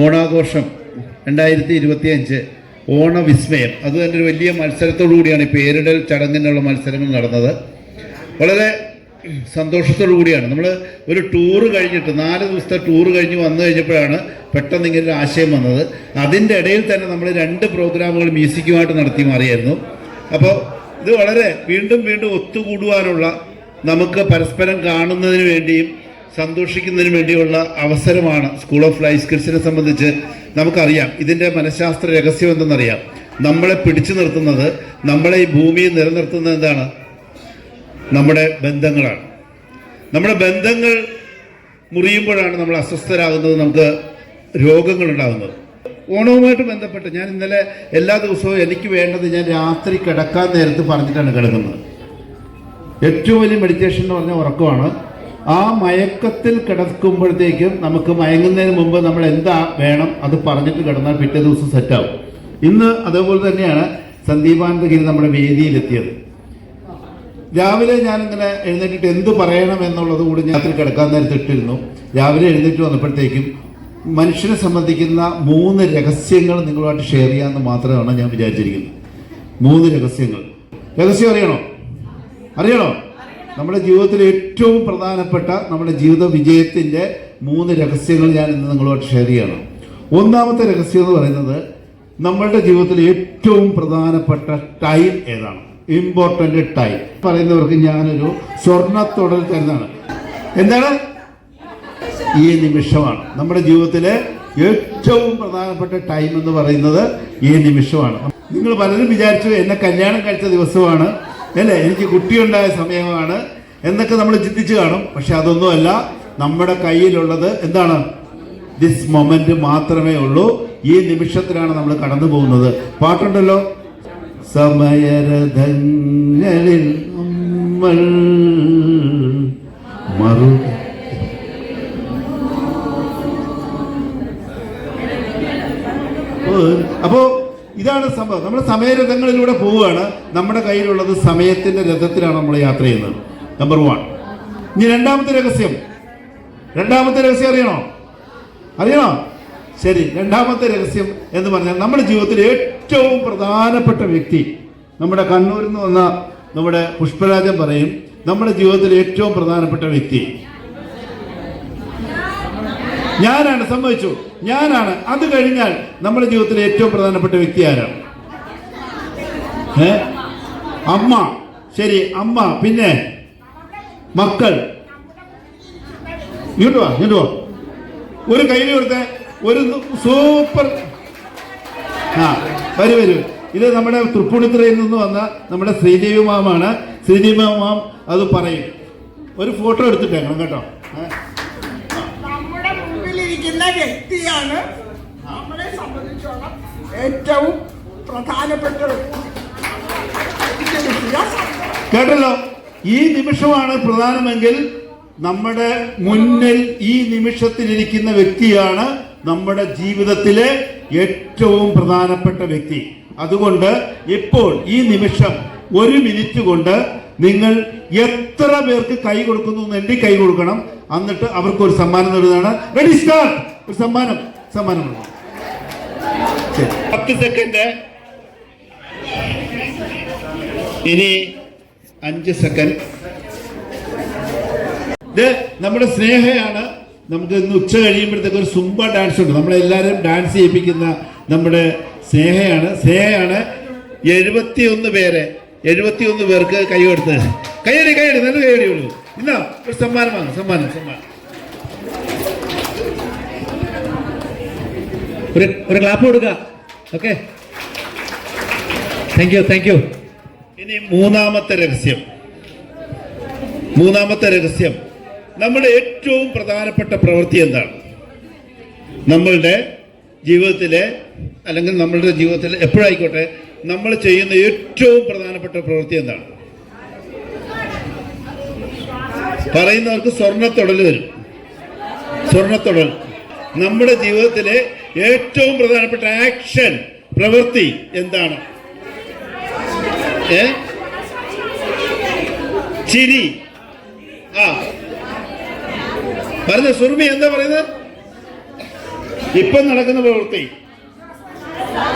ഓണാഘോഷം രണ്ടായിരത്തി ഇരുപത്തി അഞ്ച് ഓണവിസ്മയം. അത് തന്നെ ഒരു വലിയ മത്സരത്തോടു കൂടിയാണ് ഈ പേരിടൽ ചടങ്ങിനുള്ള മത്സരങ്ങൾ നടന്നത്. വളരെ സന്തോഷത്തോടു കൂടിയാണ്. നമ്മൾ ഒരു ടൂറ് കഴിഞ്ഞിട്ട് നാല് ദിവസത്തെ ടൂറ് കഴിഞ്ഞ് വന്നു കഴിഞ്ഞപ്പോഴാണ് പെട്ടെന്ന് ഇങ്ങനെ ഒരു ആശയം വന്നത്. അതിന്റെ ഇടയിൽ തന്നെ നമ്മൾ രണ്ട് പ്രോഗ്രാമുകൾ മ്യൂസിക്കുമായിട്ട് നടത്തി മാറിയായിരുന്നു. അപ്പോൾ ഇത് വളരെ വീണ്ടും വീണ്ടും ഒത്തുകൂടുവാനുള്ള നമുക്ക് പരസ്പരം കാണുന്നതിന് വേണ്ടിയും സന്തോഷിക്കുന്നതിന് വേണ്ടിയുള്ള അവസരമാണ് സ്കൂൾ ഓഫ് ലൈഫ് സ്കിൽസിനെ സംബന്ധിച്ച് നമുക്കറിയാം. ഇതിന്റെ മനഃശാസ്ത്ര രഹസ്യം എന്തെന്നറിയാം? നമ്മളെ പിടിച്ചു നിർത്തുന്നത് നമ്മളെ ഈ ഭൂമിയിൽ നിലനിർത്തുന്നത് എന്താണ്? നമ്മുടെ ബന്ധങ്ങളാണ്. നമ്മുടെ ബന്ധങ്ങൾ മുറിയുമ്പോഴാണ് നമ്മൾ അസ്വസ്ഥരാകുന്നത് നമുക്ക് രോഗങ്ങൾ ഉണ്ടാകുന്നത് ഓണവുമായിട്ട് ബന്ധപ്പെട്ട് ഞാൻ ഇന്നലെ എല്ലാ ദിവസവും എനിക്ക് വേണ്ടത് ഞാൻ രാത്രി കിടക്കാൻ നേരത്ത് പറഞ്ഞിട്ടാണ് കിടക്കുന്നത്. ഏറ്റവും വലിയ മെഡിറ്റേഷൻ എന്ന് പറഞ്ഞാൽ ഉറക്കമാണ്. ആ മയക്കത്തിൽ കിടക്കുമ്പോഴത്തേക്കും നമുക്ക് മയങ്ങുന്നതിന് മുമ്പ് നമ്മൾ എന്താ വേണം അത് പറഞ്ഞിട്ട് കിടന്നാൽ പിറ്റേ ദിവസം സെറ്റാവും ഇന്ന് അതേപോലെ തന്നെയാണ് സന്ദീപാനന്ദഗിരി നമ്മുടെ വേദിയിലെത്തിയത്. രാവിലെ ഞാനിങ്ങനെ എഴുന്നേറ്റിട്ട് എന്ത് പറയണം എന്നുള്ളത് കൂടി ഞാൻ അതിൽ കിടക്കാൻ നേരത്തെ ഇട്ടിരുന്നു. രാവിലെ എഴുന്നേറ്റ് വന്നപ്പോഴത്തേക്കും മനുഷ്യനെ സംബന്ധിക്കുന്ന മൂന്ന് രഹസ്യങ്ങൾ നിങ്ങളുമായിട്ട് ഷെയർ ചെയ്യാമെന്ന് മാത്രമാണ് ഞാൻ വിചാരിച്ചിരിക്കുന്നത്. മൂന്ന് രഹസ്യങ്ങൾ. രഹസ്യം അറിയണോ? അറിയണോ? നമ്മുടെ ജീവിതത്തിൽ ഏറ്റവും പ്രധാനപ്പെട്ട നമ്മുടെ ജീവിത വിജയത്തിന്റെ മൂന്ന് രഹസ്യങ്ങൾ ഞാൻ ഇന്ന് നിങ്ങളോട് ഷെയർ ചെയ്യണം. ഒന്നാമത്തെ രഹസ്യം എന്ന് പറയുന്നത് നമ്മളുടെ ജീവിതത്തിൽ ഏറ്റവും പ്രധാനപ്പെട്ട ടൈം ഏതാണ്? ഇമ്പോർട്ടന്റ് ടൈം പറയുന്നവർക്ക് ഞാനൊരു സ്വർണത്തൊടൽ തരുന്നതാണ്. എന്താണ്? ഈ നിമിഷമാണ്. നമ്മുടെ ജീവിതത്തിലെ ഏറ്റവും പ്രധാനപ്പെട്ട ടൈം എന്ന് പറയുന്നത് ഈ നിമിഷമാണ്. നിങ്ങൾ പലരും വിചാരിച്ചു എന്നെ കല്യാണം കഴിച്ച ദിവസമാണ്. അല്ലേ? എനിക്ക് കുട്ടിയുണ്ടായ സമയമാണ്. എന്നൊക്കെ നമ്മൾ ചിന്തിച്ചു കാണും. പക്ഷെ അതൊന്നുമല്ല. നമ്മുടെ കയ്യിലുള്ളത് എന്താണ്? ദിസ് മൊമെന്റ് മാത്രമേ ഉള്ളൂ. ഈ നിമിഷത്തിലാണ് നമ്മൾ കടന്നു പോകുന്നത്. പാട്ടുണ്ടല്ലോ? സമയരഥങ്ങളിൽ നമ്മൾ മറു ഇതാണ് സംഭവം. നമ്മൾ സമയരഥങ്ങളിലൂടെ പോവുകയാണ്. നമ്മുടെ കയ്യിലുള്ളത് സമയത്തിന്റെ രഥത്തിലാണ് നമ്മൾ യാത്ര ചെയ്യുന്നത്. നമ്പർ വൺ ഇനി രണ്ടാമത്തെ രഹസ്യം. രണ്ടാമത്തെ രഹസ്യം അറിയണോ? അറിയണോ? ശരി രണ്ടാമത്തെ രഹസ്യം എന്ന് പറഞ്ഞാൽ നമ്മുടെ ജീവിതത്തിൽ ഏറ്റവും പ്രധാനപ്പെട്ട വ്യക്തി നമ്മുടെ കണ്ണൂരിൽ നിന്ന് വന്ന നമ്മുടെ പുഷ്പരാജൻ പറയും നമ്മുടെ ജീവിതത്തിൽ ഏറ്റവും പ്രധാനപ്പെട്ട വ്യക്തി. ഞാനാണ് സമ്മതിച്ചു. ഞാനാണ്. അത് കഴിഞ്ഞാൽ നമ്മുടെ ജീവിതത്തിലെ ഏറ്റവും പ്രധാനപ്പെട്ട വ്യക്തി ആരാണ് ഏ? അമ്മ. ശരി അമ്മ. പിന്നെ മക്കൾ. ഇങ്ങോട്ട് വാ ഒരു കയ്യിൽ കൊടുത്തേ. ഒരു സൂപ്പർ. ആ വരൂ വരൂ. ഇത് നമ്മുടെ തൃപ്പൂണിത്തുറയിൽ നിന്ന് വന്ന നമ്മുടെ ശ്രീദേവി മാമാണ്. ശ്രീദേവി മാം അത് പറയും. ഒരു ഫോട്ടോ എടുത്തിട്ടേക്കണം കേട്ടോ. മുമ്പിലിരിക്കുന്ന വ്യക്തിയാണ്. നമ്മളെ സംബന്ധിച്ചോളം ഏറ്റവും പ്രധാനപ്പെട്ട വ്യക്തി. കേട്ടല്ലോ? ഈ നിമിഷമാണ് പ്രധാനമെങ്കിൽ നമ്മുടെ മുന്നിൽ ഈ നിമിഷത്തിലിരിക്കുന്ന വ്യക്തിയാണ് നമ്മുടെ ജീവിതത്തിലെ ഏറ്റവും പ്രധാനപ്പെട്ട വ്യക്തി. അതുകൊണ്ട് ഇപ്പോൾ ഈ നിമിഷം ഒരു മിനിറ്റ് കൊണ്ട് നിങ്ങൾ എത്ര പേർക്ക് കൈ കൊടുക്കുന്നു എന്ന് എണ്ണി കൈ കൊടുക്കണം. എന്നിട്ട് അവർക്ക് ഒരു സമ്മാനം നേടുന്നതാണ് റെഡി സ്റ്റാർട്ട് ഒരു സമ്മാനം. സമ്മാനം. പത്ത് സെക്കൻഡ് ഇനി അഞ്ച് സെക്കൻഡ് ഇത് നമ്മുടെ സ്നേഹയാണ്. നമുക്ക് ഇന്ന് ഉച്ച കഴിയുമ്പോഴത്തേക്ക് ഒരു സുംബ ഡാൻസ് ഉണ്ട്. നമ്മളെല്ലാവരും ഡാൻസ് ചെയ്യിപ്പിക്കുന്ന നമ്മുടെ സ്നേഹയാണ്. സ്നേഹയാണ് എഴുപത്തി പേരെ പേര് എഴുപത്തി ഒന്ന് പേർക്ക് കൈ കൊടുത്ത്. കൈയടി കൈയടി നല്ല കൈയടി ഉള്ളൂ ഇന്നാ ഒരു സമ്മാനമാണ് സമ്മാനം സമ്മാനം. ഒരു ഒരു ക്ലാപ്പ് കൊടുക്കുക okay thank you thank you ഇനി മൂന്നാമത്തെ രഹസ്യം. മൂന്നാമത്തെ രഹസ്യം. നമ്മുടെ ഏറ്റവും പ്രധാനപ്പെട്ട പ്രവൃത്തി എന്താണ്? നമ്മളുടെ ജീവിതത്തിലെ അല്ലെങ്കിൽ നമ്മളുടെ ജീവിതത്തിൽ എപ്പോഴായിക്കോട്ടെ നമ്മൾ ചെയ്യുന്ന ഏറ്റവും പ്രധാനപ്പെട്ട പ്രവൃത്തി എന്താണ്? പറയുന്നവർക്ക് സ്വർണത്തൊടൽ വരും. സ്വർണത്തൊടൽ. നമ്മുടെ ജീവിതത്തിലെ ഏറ്റവും പ്രധാനപ്പെട്ട ആക്ഷൻ പ്രവൃത്തി എന്താണ്? ഏ? ചിരി. ആ. പറഞ്ഞ സുർമി എന്താ പറയുന്നത്? ഇപ്പം നടക്കുന്ന പ്രവൃത്തി.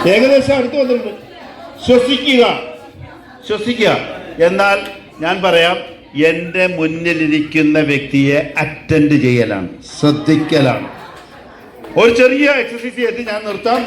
ഏകദേശം അടുത്ത് വന്നിട്ടുണ്ട്. ശ്വസിക്കുക. ശ്വസിക്കുക. എന്നാൽ ഞാൻ പറയാം എന്റെ മുന്നിലിരിക്കുന്ന വ്യക്തിയെ അറ്റൻഡ് ചെയ്യലാണ് ശ്രദ്ധിക്കലാണ്. ഒരു ചെറിയ എക്സസൈസ് ചെയ്തിട്ട് ഞാൻ നിർത്താം.